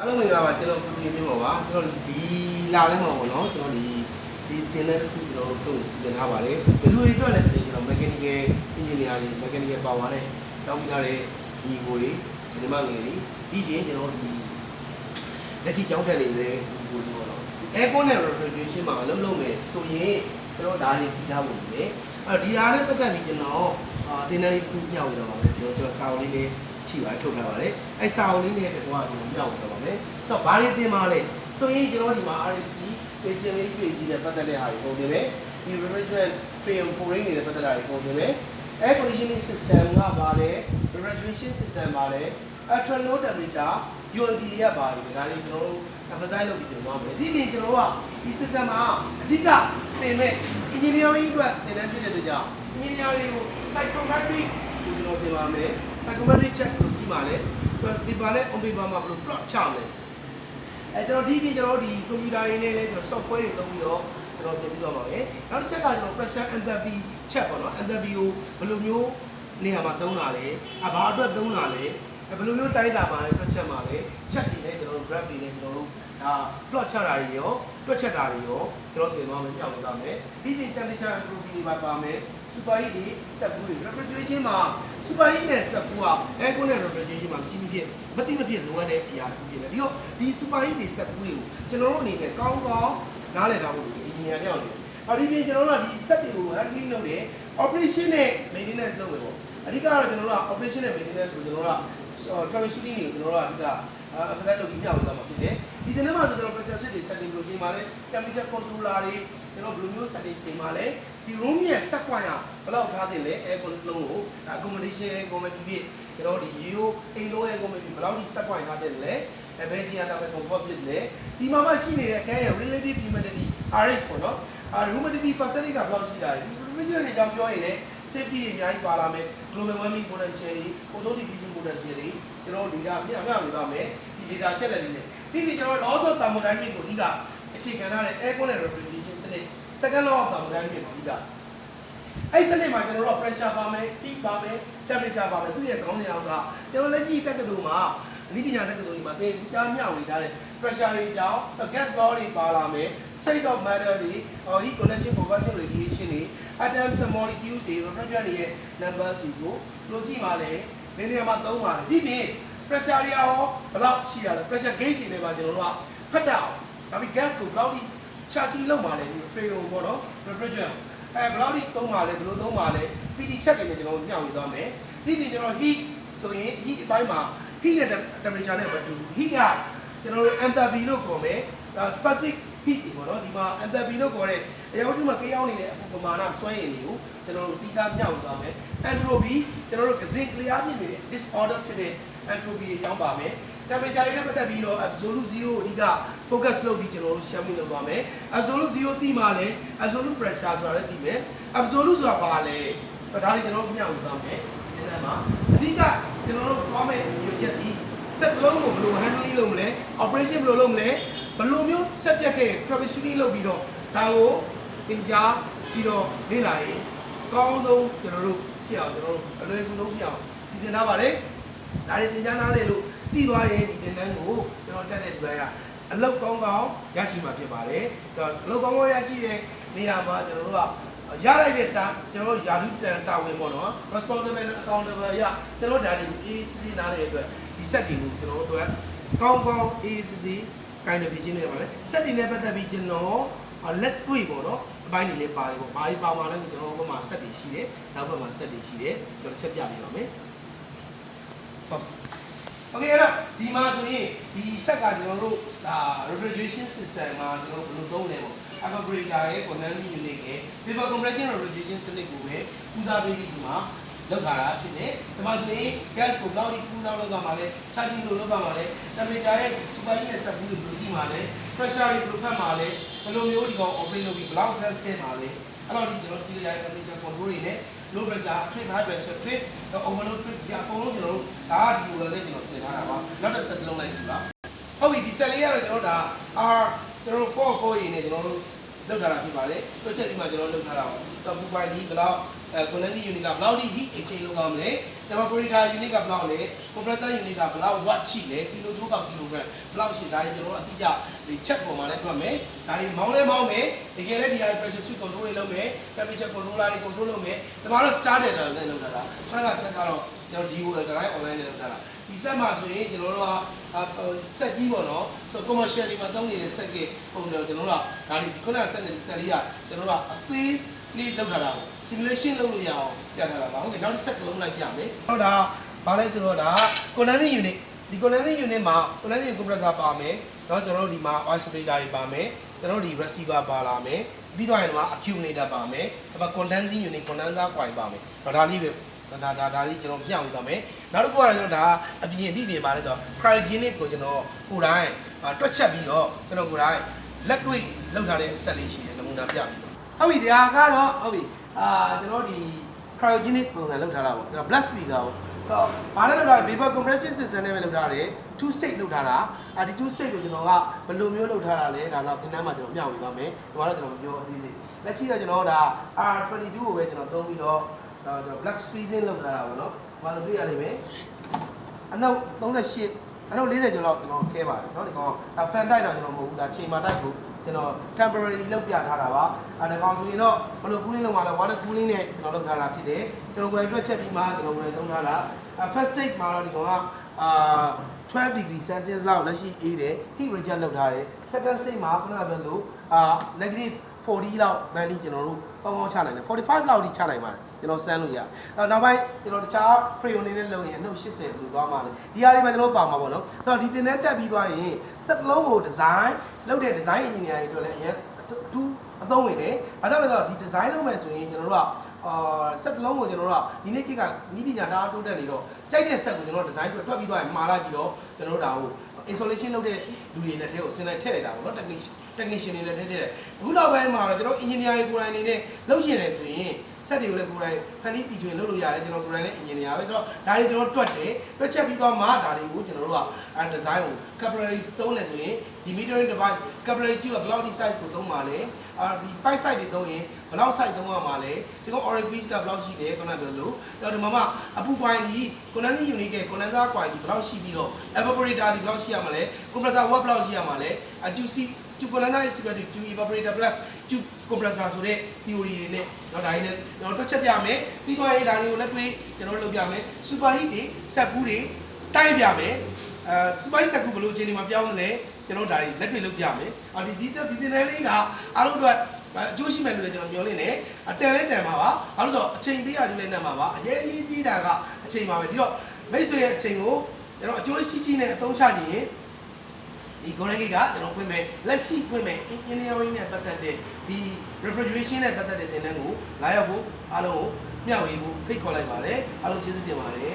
အားလုံးမင်္ဂလာပါကျွန်တော်ပြည်ပြည်မျိုးပါကျွန်တော်ဒီလာလဲမှာပေါ့နော်ကျွန်တော်ဒီဒီတင်တဲ့ခုကျွန်တော်တို့စီစဉ်ထားပါတယ်ဘယ်လိုတွေအတွက်လဲဆိုရင်ကျွန်တော် mechanical engineer တွေ mechanical power နဲ့တောင်းပြထားတဲ့ညီကိုတွေဒီမငယ်တွေဒီတင်ကျွန်တော်ဒီလက်ရှိကြောင်းတက်နေတဲ့ညီကိုတွေပေါ့နော် aircon နဲ့ refrigeration မှာအလုပ်လုပ်မယ်ဆိုရင်ကျွန်တော်ဒါတွေပြီးသားဖို့လေအဲ့ဒီအားနဲ့ပတ်သက်ပြီးကျွန်တော်အာတင်တဲ့ခုမြောက်ရတော့ပါမယ်ကျွန်တော်ကျွန်တော်စာအုပ်လေးလေး ရှိပါထုတ်ထားပါတယ်အဲ့စာအုပ်လေးနဲ့တကွာကျွန်တော်မြောက်ရတော့ပါမယ်ဆိုတော့ဘာတွေသင်ပါလဲဆိုရင်ကျွန်တော်ဒီမှာ RC station လေးတွေ့ကြည့်တဲ့ပတ်သက်တဲ့ဟာတွေပုံတင်မယ်ဒီ refrigerant frame pouring နေတဲ့ပတ်သက်တာတွေပုံတင်မယ် air conditioning system ကပါလဲ refrigeration system ပါလဲ ultra low temperature ULD ရပါတယ်ဒါတွေကျွန်တော်တို့ emphasize လုပ်ပြီးတင်သွားမယ်ဒီပြင်ကျွန်တော်တို့ကဒီ system မှာအဓိကသင်မဲ့ engineering အတွက်သင်တန်းဖြစ်တဲ့အတွက်ကြောင့် engineering ကို psychometric ကိုကျွန်တော်သင်ပါမယ် psychometric check ကိုကြည့်ပါလေဒီပါလဲ on paper မှာဘယ်လို plot ချမလဲအဲကျွန်တော်ဒီပြင်ကျွန်တော်ဒီ computer ရင်းနဲ့လဲကျွန်တော် software တွေသုံးပြီးတော့ကျွန်တော်ပြင်ပြီးတော့ပါမယ်နောက်တစ်ချက်ကကျွန်တော် pressure enthalpy check ပေါ့နော် enthalpy ကိုဘယ်လိုမျိုးနေရာမှာသုံးတာလဲအဘာအတွက်သုံးတာလဲဘယ်လိုမျိုးတိုင်းတာမှာလဲတွက်ချက်မှာလဲ check တွေနဲ့ကျွန်တော်တို့ graph တွေနဲ့ကျွန်တော်တို့ဒါ plot ချတာတွေရောတွက်ချက်တာတွေရောကျွန်တော်သင်သွားမယ်ပြောင်းသွားမယ်ဒီပြင် temperature entropy တွေပါပါမယ် super heat တွေစက်ဘူးတွေ refrigeration မှာ super heat နဲ့စက်ဘူးက air con နဲ့ refrigeration မှာရှိမဖြစ်မတိမဖြစ်လိုအပ်တဲ့အရာတစ်ခုဖြစ်တယ်ဒီတော့ဒီ super heat တွေစက်ဘူးတွေကိုကျွန်တော်တို့အနေနဲ့ကောင်းကောင်းနားလည်ထားဖို့လိုတယ် engineer တယောက်နေအော်ဒီပြင်ကျွန်တော်တို့ကဒီစက်တွေကို handling လုပ်တယ် operation နဲ့ maintenance လုပ်မယ်ပေါ့အဓိကတော့ကျွန်တော်တို့က operation နဲ့ maintenance ကိုကျွန်တော်တို့က troubleshooting တွေကိုကျွန်တော်တို့ကအဓိကအခက်အခဲလုပ်ပြီးမြောက်လို့မှာဖြစ်တယ်ဒီတင်ထဲမှာဆိုကျွန်တော် pressure set တွေ setting လုပ် ချိန်မှာလဲ temperature controller တွေကျွန်တော်ဘယ်လိုမျိုး setting ချိန်မှာလဲဒီ room ရဲ့ set point ကဘယ်လောက်ထားသင့်လဲ air con လုံးကို accommodation ကိုမဖြစ်ဖြစ်ကျွန်တော်ဒီ yield အိမ်လုံးရဲ့ကိုမဖြစ်ဘယ်လောက်ဒီ set point ထားသင့်လဲအဲဘယ်ချိန်ကတည်းက comfort ဖြစ်လဲဒီမှာမှရှိနေတဲ့အခန်းရဲ့ relative humidity RH ပေါ့နော်အာ humidity percentage ကဘယ်လောက်ရှိတာလဲဒီ refrigerant တွေကြောင့်ပြောရင်လည်း safety တွေအများကြီးပါလာမယ် global warming potential တွေ ozone depletion potential တွေကျွန်တော် data ပြအများကြီးပါမယ်ဒီ data ချက်လက်တွေနဲ့ပြီးပြီးကျွန်တော် laws of thermodynamics ကိုအဓိက အခြေခံထားတဲ့ air con and refrigeration စနစ် second law of thermodynamics ကိုအဓိကအဲ့စနစ်မှာကျွန်တော်တို့ pressure ပါမယ် heat ပါမယ် temperature ပါမယ်သူရဲ့ခေါင်းစဉ်အောက်ကကျွန်တော်လက်ရှိတက္ကသိုလ်မှာအနည်းပညာတက္ကသိုလ်ဒီမှာသင်ကြားမျှဝေထားတဲ့ pressure တွေကြောင့် gas law တွေပါလာမယ် state of matter တွေ heat conduction conversion radiation တွေ atoms and molecules တွေ refrigerant တွေရဲ့ number တွေကိုလိုကြည့်ပါလေဘယ်နေရာမှာသုံးပါလဲဒီပြင် pressure တွေရောဘယ်လောက်ရှိတာလဲ pressure gauge တွေနဲ့ပါကျွန်တော်တို့ကဖတ်တာအောင် ဒါပြီး gas ကိုဘယ်လောက်ထိ charging လုပ်ပါလဲဒီ freon ပေါ့နော် refrigerant အဲဘယ်လောက်ထိသုံးပါလဲဘယ်လိုသုံးပါလဲ PD check တွေနဲ့ကျွန်တော်တို့ညှောက်ယူသွားမယ်ဒီပြင်ကျွန်တော် heat ဆိုရင် heat အပိုင်းမှာ heat နဲ့ temperature နဲ့မတူ heat ကကျွန်တော်တို့ enthalpy လို့ခေါ်မယ်ဒါ specific heat တွေပေါ့နော်ဒီမှာ enthalpy လို့ခေါ်တဲ့အရာဝတ္ထုမှာကြောင်းနေတဲ့အပမာဏစွမ်းရည်တွေကိုကျွန်တော်တို့တီးသားမြောက်သွားမယ် entropy ကျွန်တော်တို့ကစင် clear ဖြစ်နေတဲ့ disorder ဖြစ်တဲ့ entropy တွေကြောင်းပါမယ် temperature တွေနဲ့ပတ်သက်ပြီးတော့ absolute zero ကိုအဓိက focus လုပ်ပြီးကျွန်တော်တို့ရှင်းပြလုပ်သွားမယ် absolute zero သိမှလည်း absolute pressure ဆိုတာလည်းသိမယ် absolute ဆိုတာဘာလဲဒါတွေကျွန်တော်တို့မြောက်သွားမယ်ဒီနေ့မှာအဓိကကျွန်တော်တို့သွားမယ်ရည်ရက်ဒီစက်လုံးကိုဘယ်လို handling လုပ်မလဲ operation ဘယ်လိုလုပ်မလဲဘယ်လိုမျိုးစက်ပြက်ခဲ့ troubleshooting လုပ်ပြီးတော့ဒါကိုသင်ကြားပြီးတော့လေ့လာရင်အကောင်းဆုံးကျွန်တော်တို့ဖြစ်အောင်ကျွန်တော်တို့အလွယ်ကူဆုံးဖြစ်အောင်စီစဉ်ထားပါတယ်ဒါတွေသင်ကြားနားလေလို့ သိသွားရင်ဒီသင်တန်းကိုကျွန်တော်တက်တဲ့သူတိုင်းကအလောက်ကောင်းကောင်းရရှိမှာဖြစ်ပါတယ်ဒါအလောက်ကောင်းကောင်းရရှိတဲ့နေရာမှာကျွန်တော်တို့ကရလိုက်တဲ့တာကျွန်တော်ယာလူတန်တာဝန်ပေါ့နော် responsible and accountable ရကျွန်တော်ဒါတွေကို ACC နားလေအတွက်ဒီစက်တွေကိုကျွန်တော်တို့ကောင်းကောင်း ACC ကိုင်းနေဖြစ်နေပါတယ်စက်တွေနဲ့ပတ်သက်ပြီးကျွန်တော်လက်တွေ့ပေါ့နော်အပိုင်းတွေလည်းပါတယ်ပေါ့ဘာတွေပါမှာလဲဆိုကျွန်တော်ဘက်မှာဆက်တွေရှိတယ်နောက်ဘက်မှာဆက်တွေရှိတယ်ကျွန်တော်ချက်ပြပေးပါမယ်ဟုတ် โอเคအဲ့တော့ဒီမှာဆိုရင်ဒီဆက်ကကျွန်တော်တို့ဒါ refrigeration system မှာကျွန်တော်တို့ဘယ်လိုသုံးလဲပေါ့ evaporator ရဲ့ condensing unit ရဲ့ vapor compression refrigeration စနစ်ကိုပဲဦးစားပေးပြီးဒီမှာလောက်ထားတာဖြစ်တယ်ဒီမှာဆိုရင် gas ကိုဘယ်လောက်ထိကူးလောက်လောက်သွားမှာလဲ charging လို့လောက်သွားမှာလဲ temperature ရဲ့ super heat နဲ့ဆက်ပြီးလို့ဘယ်လိုကြည့်မှာလဲ pressure တွေဘယ်လိုဖတ်မှာလဲဘယ်လိုမျိုးဒီကောင် operate လုပ်ပြီးဘယ်လောက် gas ထည့်မှာလဲ အဲ့တော့ဒီကျွန်တော်ကြည့်ရတဲ့ temperature control တွေနဲ့ low pressure trip high pressure trip overload trip ဒီအကုန်လုံးကျွန်တော်တို့ဒါကဒီလိုလည်းကျွန်တော်ဆင်ထားတာပါနောက်တစ်ဆက်လုံးလိုက်ကြည့်ပါဟုတ်ပြီဒီဆက်လေးကတော့ကျွန်တော်တို့ဒါ R ကျွန်တော်တို့4 4ရင်းနဲ့ကျွန်တော်တို့ လောက်ထားတာဖြစ်ပါတယ်တွက်ချက်ပြီးမှကျွန်တော်လောက်ထားတာပေါ့တော့ပူပိုင်ဒီဘယ်လောက်အဲ condensing unit ကဘယ်လောက်ထိ heat exchange လုပ်ကောင်းမလဲ evaporator unit ကဘယ်လောက်လဲ compressor unit ကဘယ်လောက် watt ရှိလဲ kilo joule per kilogram ဘယ်လောက်ရှိဒါတွေကျွန်တော်တို့အတိအကျဒီ check ပေါ်မှာလည်းတွက်မယ်ဒါတွေမောင်းလဲမောင်းမယ်တကယ်လည်းဒီဟာ pressure switch control တွေလုပ်မယ် temperature controller တွေ control လုပ်မယ်ဒီမှာတော့ starter တွေလည်းလုပ်တာလားခဏက set ကတော့ ကျွန်တော်ဒီကိုတိုင်း online နဲ့လုပ်တာလားဒီဆက်မှာဆိုရင်ကျွန်တော်တို့ကဆက်ကြီးပေါ့နော်ဆို commercial တွေမှာသုံးနေတဲ့ဆက်ကပုံစံကျွန်တော်တို့ကဒါဒီခုနကဆက်နေဆက်လေးကကျွန်တော်တို့ကအသေးလေးလောက်ထားတာပေါ့ simulation လုပ်လို့ရအောင်ပြထားတာပါဟုတ်ကဲ့နောက်တစ်ဆက်တစ်လုံးလိုက်ပြမယ်ဟုတ်တာဘာလဲဆိုတော့ဒါ condensing unit ဒီ condensing unit မှာ condensing compressor ပါမယ်နော်ကျွန်တော်တို့ဒီမှာ oscillator တွေပါမယ်ကျွန်တော်ဒီ receiver ပါလာမယ်ပြီးတော့ရင်တော့ accumulator ပါမယ်ဒါပေမဲ့ condensing unit condenser coil ပါမယ်ဒါလေးပဲ ဒါဒါဒါလေးကျွန်တော်မျှဝေသွားမယ်နောက်တစ်ခုကတော့ကျွန်တော်ဒါအပြင်အတိပြင်ပါလဲဆိုတော့ cryogenic ကိုကျွန်တော်ကိုယ်တိုင်တွက်ချက်ပြီးတော့ကျွန်တော်ကိုယ်တိုင်လက်တွေ့လောက်ထားတဲ့ဆက်လေးရှိတယ်နမူနာပြပြီးတော့ဟုတ်ပြီဒီဟာကတော့ဟုတ်ပြီအာကျွန်တော်ဒီ cryogenic ပုံစံလောက်ထားတာပေါ့ကျွန်တော် blast freezer ပေါ့တော့ဘာလဲလောက်ထားလဲ vapor compression system နဲ့ပဲလောက်ထားတယ် two state လောက်ထားတာအာဒီ two state ကိုကျွန်တော်ကဘယ်လိုမျိုးလောက်ထားတာလဲဒါတော့သင်တန်းမှာကျွန်တော်မျှဝေသွားမယ်ဒီမှာတော့ကျွန်တော်မပြောသေးသေးလက်ရှိတော့ကျွန်တော်ဒါ R22 ကိုပဲကျွန်တော်သုံးပြီးတော့ ဒါကျွန်တော် black squeezing လုပ်ထားတာပေါ့နော်။ဘာလို့တွေ့ရလိမ့်မယ်။အနောက်38အနောက်40ကျော်လောက်ကျွန်တော်ခဲပါတယ်နော်ဒီကောင်ဒါ fan တိုက်တော့ကျွန်တော်မဟုတ်ဘူးဒါချိန်မှာတိုက်ဖို့ကျွန်တော် temporary လောက်ပြထားတာပါအဲဒါကောင်ဆိုရင်တော့ဘယ်လို cooling လုပ်မှာလဲ water cooling နဲ့ကျွန်တော်လုပ်ထားတာဖြစ်တယ်ကျွန်တော်ကိုယ်တွက်ချက်ပြီးမှကျွန်တော်ကိုယ်သုံးထားတာ first stage မှာတော့ဒီကောင်ကအာ12 degree celsius လောက်လက်ရှိအေးတယ် heat reject လုပ်ထားတယ် second stage မှာခုနကပြောလို့အာ negative 40လောက်ဘန်ဒီကျွန်တော်တို့ပေါင်းပေါင်းချနိုင်တယ်45လောက်ထိချနိုင်ပါတယ် ကျွန်တော်စမ်းလို့ရအဲနောက်ပိုင်းကျွန်တော်တခြား free အနေနဲ့လုပ်ရင်အနှုတ်80ဘယ်လိုသွားမှာလဲဒီဟာတွေပဲကျွန်တော်ပါမှာပေါ့နော်ဆိုတော့ဒီတင်တဲ့တက်ပြီးသွားရင်စက်လုံးကို design လုပ်တဲ့ design engineer တွေအတွက်လည်းအရင်တူအသုံးဝင်တယ်အဲဒါလည်းဆိုတော့ဒီ design လုပ်မယ်ဆိုရင်ကျွန်တော်တို့ကအာစက်လုံးကိုကျွန်တော်တို့ကဒီနေ့ခေတ်ကဤပညာတအားတိုးတက်နေတော့ကြိုက်တဲ့စက်ကိုကျွန်တော် design အတွက်တွက်ပြီးသွားရင်မှားလိုက်ပြီးတော့ကျွန်တော်တို့ဒါကို installation လုပ်တဲ့လူတွေနဲ့ထဲကိုအစင်းလိုက်ထည့်လိုက်တာပေါ့နော် technician technician တွေလည်းထည့်ထည့်အခုနောက်ပိုင်းမှာတော့ကျွန်တော် engineer တွေကိုယ်တိုင်အနေနဲ့လုပ်ကျင်တယ်ဆိုရင် စက်တွေကိုလည်းကိုယ်တိုင်ဖန်တီးတည်ထွင်လုပ်လို့ရတယ်ကျွန်တော်ကိုယ်တိုင်လည်း engineer ပဲဆိုတော့ဒါတွေကျွန်တော်တွက်တယ်တွက်ချက်ပြီးတော့မှဒါတွေကိုကျွန်တော်တို့ကအဲ design ကို capillary သုံးတယ်ဆိုရင်ဒီ metering device capillary tube ကဘယ်လောက်ဒီ size ကိုသုံးပါလဲအာဒီ pipe size တွေသုံးရင်ဘယ်လောက် size သုံးရမှာလဲဒီကောင် orifice ကဘယ်လောက်ရှိတယ်ခုနကပြောလို့တော့ဒီမှာမှအပူပိုင်းကြီး condensing unit က condenser coil ကြီးဘယ်လောက်ရှိပြီးတော့ evaporator ဒီဘယ်လောက်ရှိရမှာလဲ compressor watt ဘယ်လောက်ရှိရမှာလဲအ QC Q condenser is equal to Q evaporator plus Q compressor ဆိုတဲ့ theory တွေနဲ့တော့ဒါတွေနဲ့ကျွန်တော်တွက်ချက်ပြမယ်ပြီးတော့ရေးဒါတွေကိုလက်တွေ့ကျွန်တော်လုပ်ပြမယ် super heat တွေစက်ကူးတွေတိုင်းပြမယ်အဲ super heat စက်ကူးဘယ်လိုအခြေအနေမှာပြောင်းလဲကျွန်တော်ဒါတွေလက်တွေ့လုပ်ပြမယ်အော်ဒီဒီဒီတင်တဲ့လေးကအားလုံးအတွက်အကျိုးရှိမယ်လို့လည်းကျွန်တော်ပြောနေတယ်အတန်လဲတန်ပါပါဘာလို့ဆိုတော့အချိန်ပေးရကျိုးလဲနေမှာပါအရေးကြီးကြီးတာကအချိန်ပါပဲဒီတော့မိတ်ဆွေရဲ့အချိန်ကိုကျွန်တော်အကျိုးရှိရှိနဲ့အသုံးချခြင်းရင် ဒီ Golden Gate ကကျွန်တော်ဖွင့်မယ်လက်ရှိဖွင့်မယ် engineering နဲ့ပတ်သက်တဲ့ဒီ refrigeration နဲ့ပတ်သက်တဲ့သင်တန်းကိုလာရောက်ဖို့အားလုံးကိုမျှဝေဖို့ဖိတ်ခေါ်လိုက်ပါတယ်အားလုံးကျေးဇူးတင်ပါတယ်